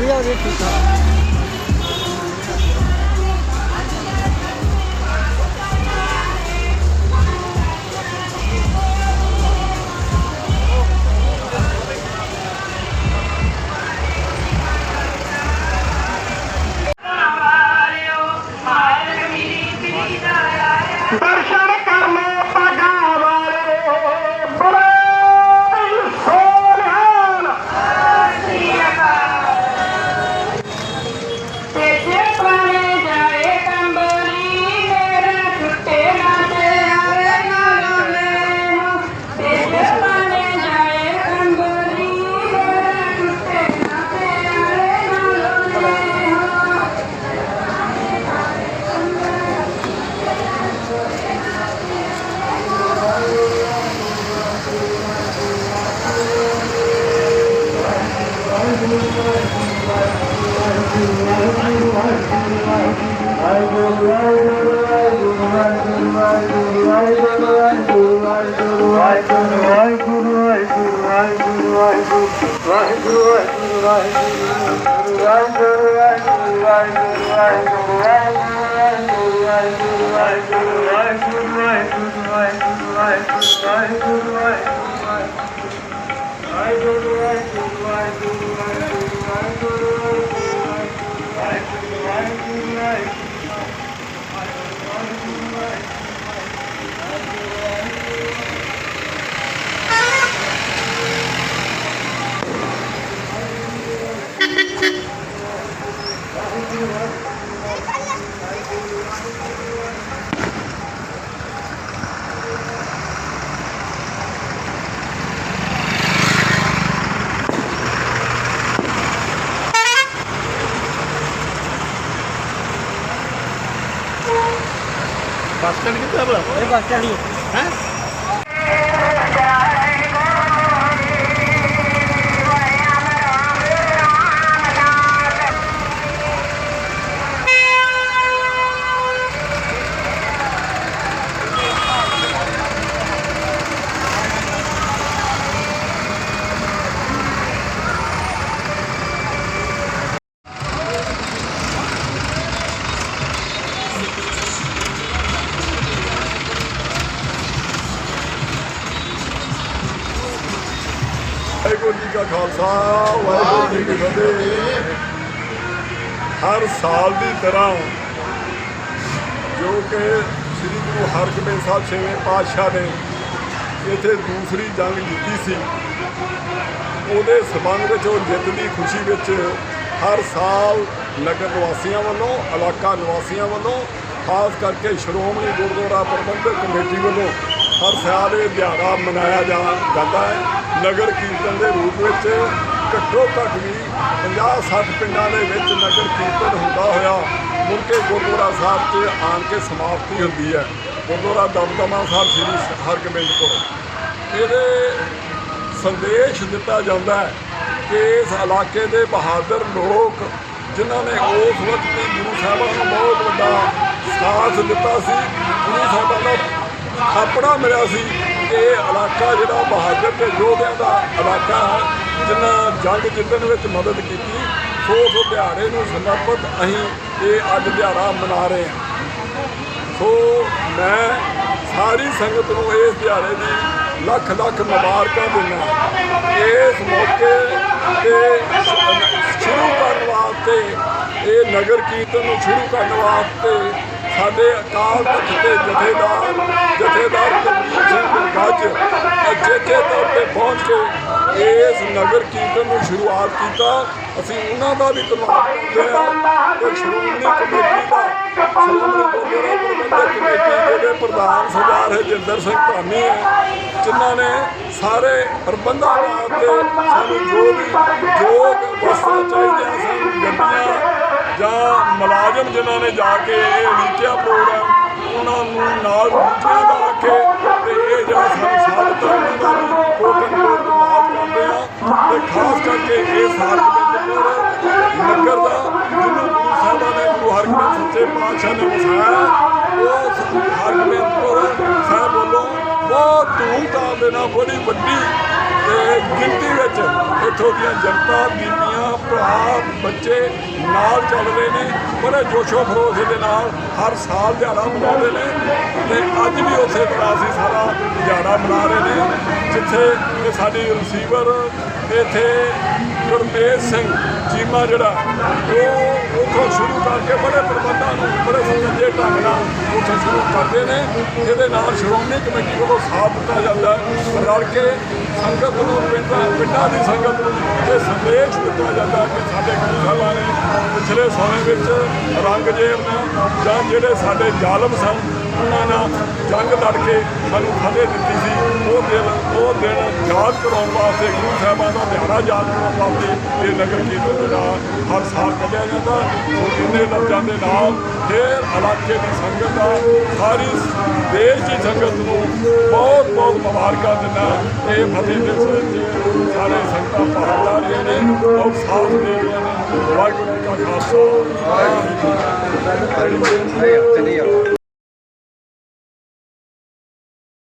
不要这皮草 bus stand ਕਿੱਥੇ ਆ ਭਲਾ ਇਹ ਬੱਸ ਸਟੈਂਡ ਹੀ ਹੈ ਵਾਹਿਗੁਰੂ ਜੀ ਕਾ ਖਾਲਸਾ, ਵਾਹਿਗੁਰੂ ਜੀ ਕੀ ਫਤਿਹ। ਹਰ ਸਾਲ ਦੀ ਤਰ੍ਹਾਂ ਜੋ ਕਿ ਸ੍ਰੀ ਗੁਰੂ ਹਰਗੋਬਿੰਦ ਸਾਹਿਬ ਛੇਵੇਂ ਪਾਤਸ਼ਾਹ ਨੇ ਇੱਥੇ ਦੂਸਰੀ ਜੰਗ ਜਿੱਤੀ ਸੀ, ਉਹਦੇ ਸਬੰਧ ਵਿੱਚ ਉਹ ਜਿੱਤ ਦੀ ਖੁਸ਼ੀ ਵਿੱਚ ਹਰ ਸਾਲ ਨਗਰ ਨਿਵਾਸੀਆਂ ਵੱਲੋਂ, ਇਲਾਕਾ ਨਿਵਾਸੀਆਂ ਵੱਲੋਂ, ਖਾਸ ਕਰਕੇ ਸ਼੍ਰੋਮਣੀ ਗੁਰਦੁਆਰਾ ਪ੍ਰਬੰਧਕ ਕਮੇਟੀ ਵੱਲੋਂ ਹਰ ਸਾਲ ਇਹ ਦਿਹਾੜਾ ਮਨਾਇਆ ਜਾ ਜਾਂਦਾ ਹੈ। ਨਗਰ ਕੀਰਤਨ ਦੇ ਰੂਪ ਵਿੱਚ ਘੱਟੋ ਘੱਟ ਵੀ 50-60 ਪਿੰਡਾਂ ਦੇ ਵਿੱਚ ਨਗਰ ਕੀਰਤਨ ਹੁੰਦਾ ਹੋਇਆ ਮੁੜ ਕੇ ਗੁਰਦੁਆਰਾ ਸਾਹਿਬ 'ਚ ਆਣ ਕੇ ਸਮਾਪਤੀ ਹੁੰਦੀ ਹੈ। ਗੁਰਦੁਆਰਾ ਦਮਦਮਾ ਸਾਹਿਬ ਸ੍ਰੀ ਹਰਗੋਬਿੰਦਪੁਰ ਇਹਦੇ ਸੰਦੇਸ਼ ਦਿੱਤਾ ਜਾਂਦਾ ਹੈ ਕਿ ਇਸ ਇਲਾਕੇ ਦੇ ਬਹਾਦਰ ਲੋਕ ਜਿਨ੍ਹਾਂ ਨੇ ਉਸ ਵਕਤ ਹੀ ਗੁਰੂ ਸਾਹਿਬਾਂ ਨੂੰ ਬਹੁਤ ਵੱਡਾ ਸਾਥ ਦਿੱਤਾ ਸੀ, ਗੁਰੂ ਸਾਹਿਬਾਂ ਦਾ ਆਪਣਾ ਮਿਲਿਆ ਸੀ ਕਿ ਇਹ ਇਲਾਕਾ ਜਿਹੜਾ ਬਹਾਦਰ ਤੇ ਯੋਧਿਆਂ ਦਾ ਇਲਾਕਾ ਹੈ, ਜਿਨ੍ਹਾਂ ਜੰਗ ਜਿੱਤਣ ਵਿੱਚ ਮਦਦ ਕੀਤੀ, ਸੋ ਉਸ ਦਿਹਾੜੇ ਨੂੰ ਸਮਰਪਿਤ ਅਸੀਂ ਇਹ ਅੱਜ ਦਿਹਾੜਾ ਮਨਾ ਰਹੇ ਹਾਂ। ਸੋ ਮੈਂ ਸਾਰੀ ਸੰਗਤ ਨੂੰ ਇਸ ਦਿਹਾੜੇ ਦੀ ਲੱਖ ਲੱਖ ਮੁਬਾਰਕਾਂ ਦਿੰਦਾ ਇਸ ਮੌਕੇ ਤੇ ਸ਼ੁਰੂ ਕਰਨ ਵਾਸਤੇ, ਇਹ ਨਗਰ ਕੀਰਤਨ ਨੂੰ ਸ਼ੁਰੂ ਕਰਨ ਵਾਸਤੇ ਸਾਡੇ ਅਕਾਲ ਤਖਤ ਦੇ ਜਥੇਦਾਰ ਜਥੇਦਾਰ ਕੁਲਦੀਪ ਸਿੰਘ ਗੱਜ ਅਜੇਜੇ ਤੌਰ ਤੇ ਪਹੁੰਚ ਕੇ ਇਸ ਨਗਰ ਕੀਰਤਨ ਨੂੰ ਸ਼ੁਰੂਆਤ ਕੀਤਾ। ਅਸੀਂ ਉਹਨਾਂ ਦਾ ਵੀ ਧੰਨਵਾਦ ਕਰਦੇ ਹਾਂ ਤੇ ਸ਼੍ਰੋਮਣੀ ਕਮੇਟੀ ਦਾ, ਸ਼੍ਰੋਮਣੀ ਗੁਰਦੁਆਰਾ ਪ੍ਰਬੰਧਕ ਕਮੇਟੀ ਦੇ ਪ੍ਰਧਾਨ ਸਰਦਾਰ ਹਰਜਿੰਦਰ ਸਿੰਘ ਧਾਮੀ ਹੈ, ਜਿਨ੍ਹਾਂ ਨੇ ਸਾਰੇ ਪ੍ਰਬੰਧਾਂ ਵਾਸਤੇ ਸਾਨੂੰ ਜੋ ਵੀ ਯੋਗ ਵਸਤਾਂ ਚਾਹੀਦੀਆਂ ਸਨ ਗੱਡੀਆਂ ਜਾਂ ਮੁਲਾਜ਼ਮ ਜਿਨ੍ਹਾਂ ਨੇ ਜਾ ਕੇ ਇਹ ਲੀਚਿਆ ਪ੍ਰੋਗਰਾਮ, ਉਹਨਾਂ ਨੂੰ ਨਾਲ ਦੂਜਿਆਂ ਦਾ ਆਖੇ ਤੇ ਇਹ ਜਿਹੜਾ ਸਾਨੂੰ ਸਾਬਤ ਉਹਨਾਂ ਦਾ ਵੀ ਕੋਟਨ ਕੋਟ ਧੰਨਵਾਦ ਕਰਦੇ ਆ। ਤੇ ਖਾਸ ਕਰਕੇ ਇਹ ਸਾਰਕਵਿੰਦਪੁਰ ਨਗਰ ਦਾ ਜਿਹਨੂੰ ਗੁਰੂ ਸਾਹਿਬਾਂ ਨੇ ਗੁਰੂ ਹਰਗੋਬਿੰਦ ਸੱਚੇ ਪਾਤਸ਼ਾਹ ਨੇ ਵਸਾਇਆ, ਉਹ ਹਰਗੋਬਿੰਦਪੁਰ ਸਾਹਿਬ ਵੱਲੋਂ ਬਹੁਤ ਧੂਮਧਾਮ ਦੇ ਨਾਲ ਬੜੀ ਵੱਡੀ ਤੇ ਗਿਣਤੀ ਵਿੱਚ ਇੱਥੋਂ ਦੀਆਂ ਜਨਤਾ, ਬੀਬੀਆਂ, ਭਰਾ, ਬੱਚੇ ਨਾਲ ਚੱਲ ਰਹੇ ਨੇ, ਬੜੇ ਜੋਸ਼ੋ ਖਰੋਸ਼ ਦੇ ਨਾਲ ਹਰ ਸਾਲ ਦਿਹਾੜਾ ਮਨਾਉਂਦੇ ਨੇ ਤੇ ਅੱਜ ਵੀ ਉਸੇ ਤਰ੍ਹਾਂ ਅਸੀਂ ਸਾਰਾ ਦਿਹਾੜਾ ਮਨਾ ਰਹੇ ਨੇ, ਜਿੱਥੇ ਇਹ ਸਾਡੀ ਰਿਸੀਵਰ ਇੱਥੇ ਗੁਰਮੇਜ ਸਿੰਘ ਚੀਮਾ ਜਿਹੜਾ, ਉਹ ਉੱਥੋਂ ਸ਼ੁਰੂ ਕਰਕੇ ਬੜੇ ਪ੍ਰਬੰਧਾਂ ਨੂੰ, ਬੜੇ ਸੁਚੱਜੇ ਢੰਗ ਨਾਲ ਉੱਥੋਂ ਸ਼ੁਰੂ ਕਰਦੇ ਨੇ, ਇਹਦੇ ਨਾਲ ਸ਼੍ਰੋਮਣੀ ਕਮੇਟੀ ਵੱਲੋਂ ਸਾਥ ਦਿੱਤਾ ਜਾਂਦਾ ਹੈ। ਰਲ ਕੇ ਸੰਗਤ ਨੂੰ ਪਿੰਡਾਂ ਪਿੰਡਾਂ ਦੀ ਸੰਗਤ ਨੂੰ ਇਹ ਸੰਦੇਸ਼ ਦਿੱਤਾ ਜਾਂਦਾ ਕਿ ਸਾਡੇ ਗੁਰੂ ਸਾਹਿਬਾਂ ਨੇ ਪਿਛਲੇ ਸਮੇਂ ਵਿੱਚ ਰੰਗਜੇਬ ਨਾਲ ਜਾਂ ਜਿਹੜੇ ਸਾਡੇ ਜ਼ਾਲਮ ਸਨ, ਉਹਨਾਂ ਨਾਲ ਜੰਗ ਲੜ ਕੇ ਸਾਨੂੰ ਫਤਿਹ ਦਿੱਤੀ ਸੀ। ਉਹ ਦਿਨ ਯਾਦ ਕਰਾਉਣ ਵਾਸਤੇ ਗੁਰੂ ਸਾਹਿਬਾਂ ਦਾ ਦਿਹਾੜਾ ਯਾਦ ਕਰਾਉਣ ਵਾਸਤੇ ਇਹ ਨਗਰ ਕੀਰਤਨ ਜਿਹੜਾ ਹਰ ਸਾਲ ਕੱਢਿਆ ਜਾਂਦਾ। ਸੋ ਇੰਨੇ ਲਫ਼ਜ਼ਾਂ ਦੇ ਨਾਲ ਫਿਰ ਇਲਾਕੇ ਦੀ ਸੰਗਤ ਦਾ, ਸਾਰੀ ਦੇਸ਼ ਦੀ ਸੰਗਤ ਨੂੰ ਬਹੁਤ ਬਹੁਤ ਮੁਬਾਰਕਾਂ ਦਿੰਦਾ। ਇਹ ਫਤਿਹ ਦੇ ਵਿੱਚ ਸਾਰੇ ਸੰਗਤਾਂ ਭਾਗ ਲੈ ਰਹੀਆਂ ਨੇ ਔਰ ਸਾਥ ਦੇ ਰਹੀਆਂ ਨੇ। ਵਾਹਿਗੁਰੂ ਜੀ ਕਾ ਖਾਲਸਾ। ਵਾਹਿਗੁਰੂ ਜੀ ਕੀ ਫਤਿਹ।